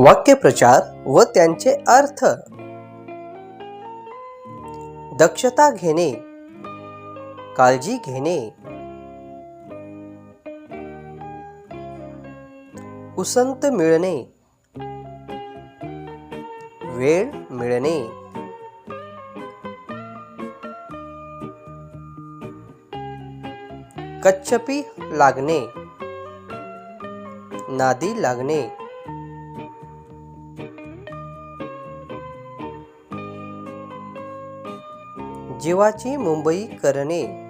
वाक्यप्रचार व त्यांचे अर्थ. दक्षता घेणे काळजी घेणे. उसंत मिळणे वेळ मिळणे. कच्छपी लागणे नादी लागणे. जीवाची मुंबई करणे.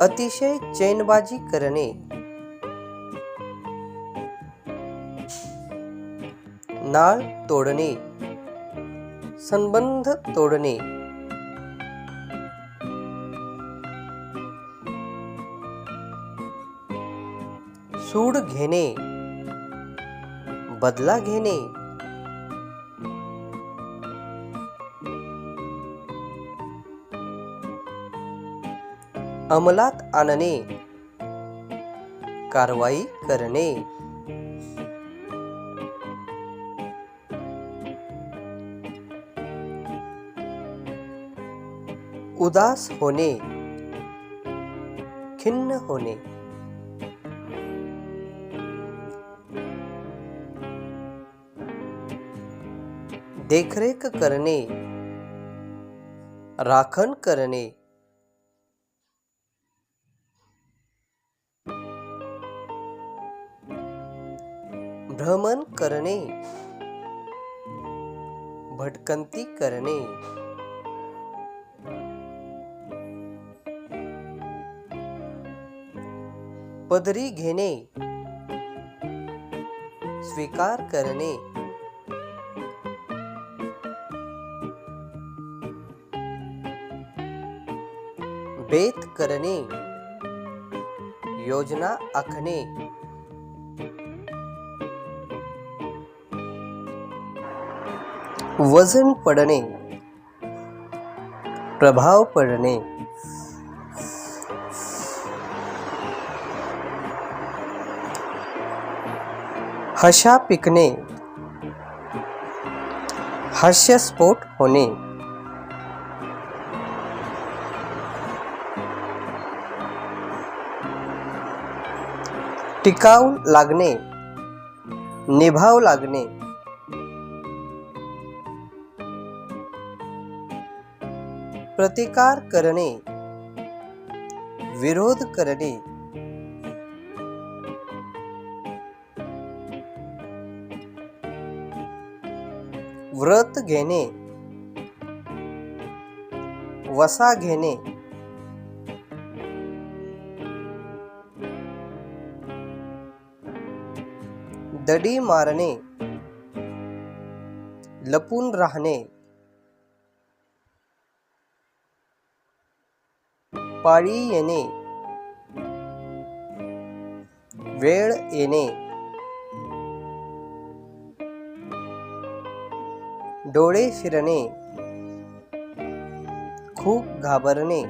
अतिशय चैनबाजी करणे. नाळ तोडणे. संबंध तोडणे. सूड घेणे. बदला घेणे. अंमलात आणणे. कारवाई करणे. उदास होणे. खिन्न होणे. देखरेख करणे. राखण करणे. भ्रमण करणे. भटकंती करणे. पदरी घेणे. स्वीकार करणे. बेत करणे. योजना आखणे. वजन पडणे प्रभाव पडणे. हशा पिकणे हास्यस्फोट होणे. टिकाव लागणे निभाव लागणे. प्रतिकार करणे. विरोध करणे. व्रत घेणे. वसा घेणे. दडी मारणे. लपून राहणे. पाळी येणे. वेळ येणे. डोळे फिरणे खूप घाबरणे.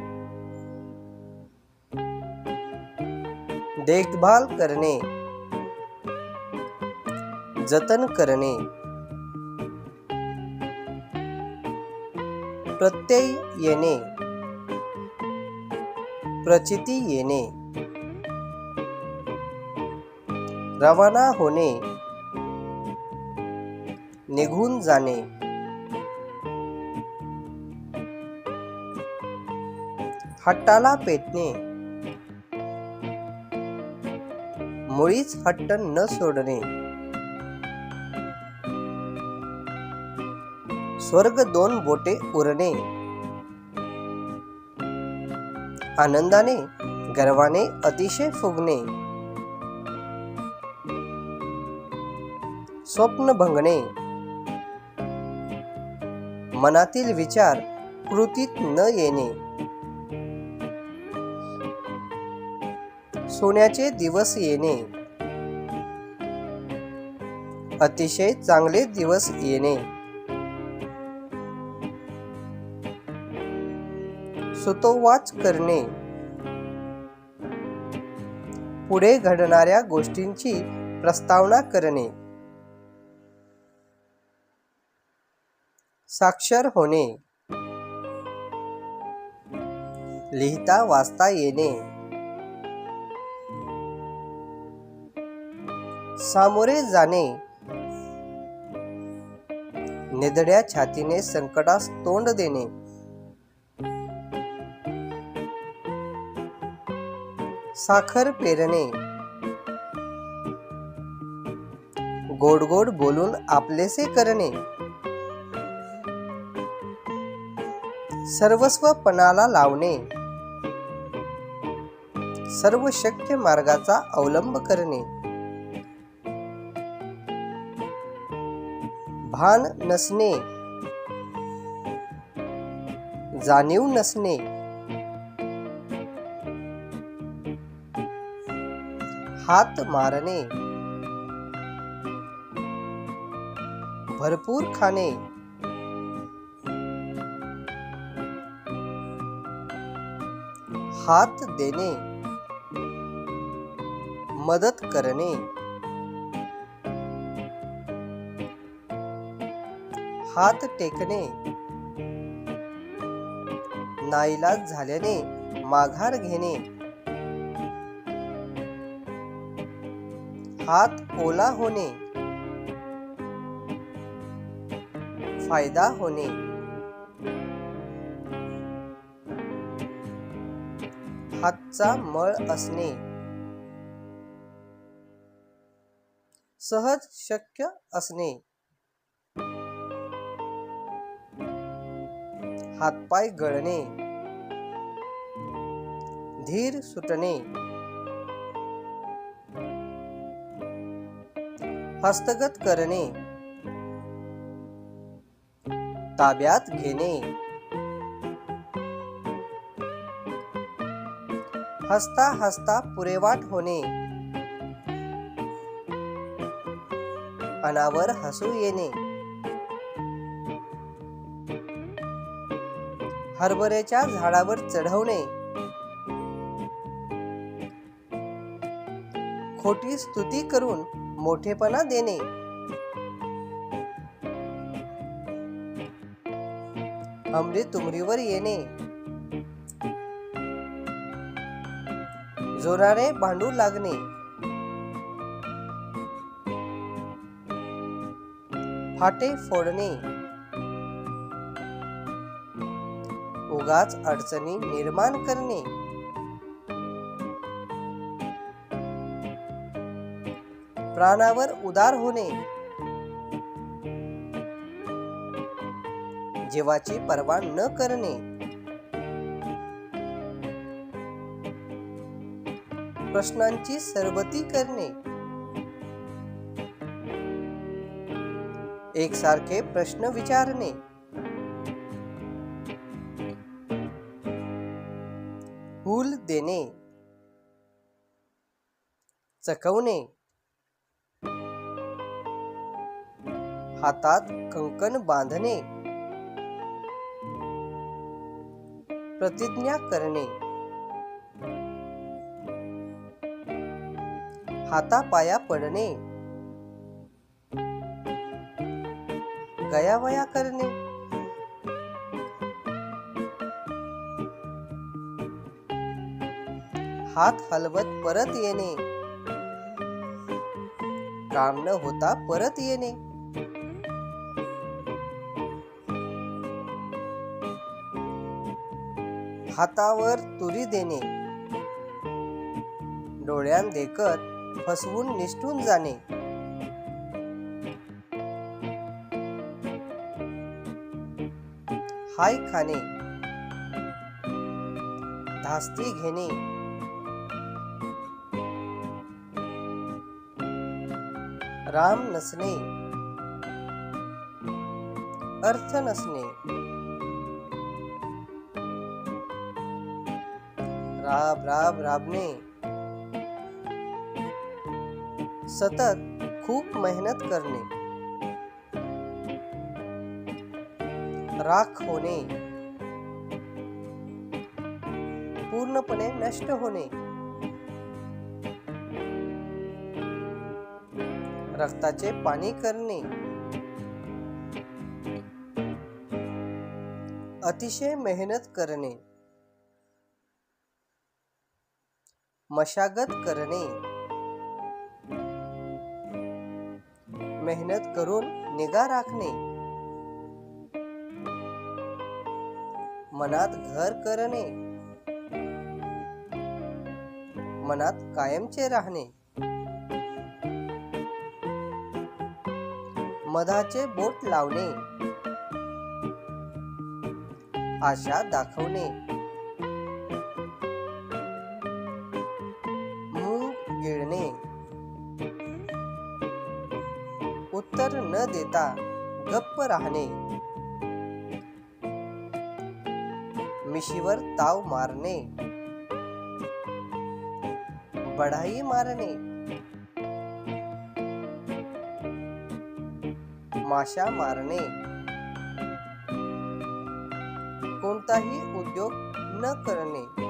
देखभाल करणे. जतन करणे. प्रत्यय येणे. प्रचिती येणे. रवाना होणे. निघून जाणे. हट्टाला पेटणे. मुळीच हट्ट न सोडणे. स्वर्ग दोन बोटे उरणे. आनंदाने गर्वाने अतिशय फुगणे. स्वप्न भंगणे. मनातील विचार कृतीत न येणे. सोन्याचे दिवस येणे. अतिशय चांगले दिवस येणे. सुतोवाच करणे. पुढे घडणाऱ्या गोष्टींची प्रस्तावना करणे. साक्षर होणे. लिहिता वाचता येणे. सामोरे जाणे. निधड्या छातीने संकटास तोंड देणे. साखर पेरणे. गोड गोड बोलून आपलेसे करणे. सर्वस्व पणाला लावणे. सर्व शक्य मार्गाचा अवलंब करणे. भान नसणे. जाणीव नसणे. हात मारणे. भरपूर खाणे. हात देणे. मदत करणे. हात टेकणे. नाईलाज झाल्याने माघार घेणे. हात ओला होणे. फायदा होणे. हातचा मळ असणे. सहज शक्य असणे. हातपाय गळणे. धीर सुटणे. हस्तगत करणे. ताब्यात घेणे. हसता हसता पुरेवाट होणे. अनावर हसू येणे. हरभऱ्याच्या झाडावर चढवणे. खोटी स्तुती करून मोठेपणा देणे. अमृत तुमरीवर येणे. जोराने भांडू लागणे. फाटे फोडणे. उगाच अडचणी निर्माण करणे. प्राणावर उदार होणे. जीवाची पर्वा न करणे. प्रश्नांची सरबती करणे. एकसारखे प्रश्न विचारणे. हूल देणे. चकवणे. हातात कंकण बांधणे. प्रतिज्ञा करणे. हातापाया पडणे. गयावया करणे. हात हलवत परत येणे. काम न होता परत येणे. हातावर तुरी देणे. डोळ्यान देखत फसवून निष्ठून जाणे. हाय खाणे. धास्ती घेणे. राम नसणे. अर्थ नसणे. राब राब राबणे. सतत खूप मेहनत करणे. राख होणे. पूर्णपणे नष्ट होणे. रक्ताचे पाणी करणे. अतिशय मेहनत करणे. मशागत करणे. मेहनत करून निगा राखणे. मनात घर करणे. मनात कायमचे राहणे. मधाचे बोट लावणे. आशा दाखवणे. न गप्प राहणे. मिशीवर ताव मारणे. बढाई मारणे. माशा मारणे. कोणताही उद्योग न करणे.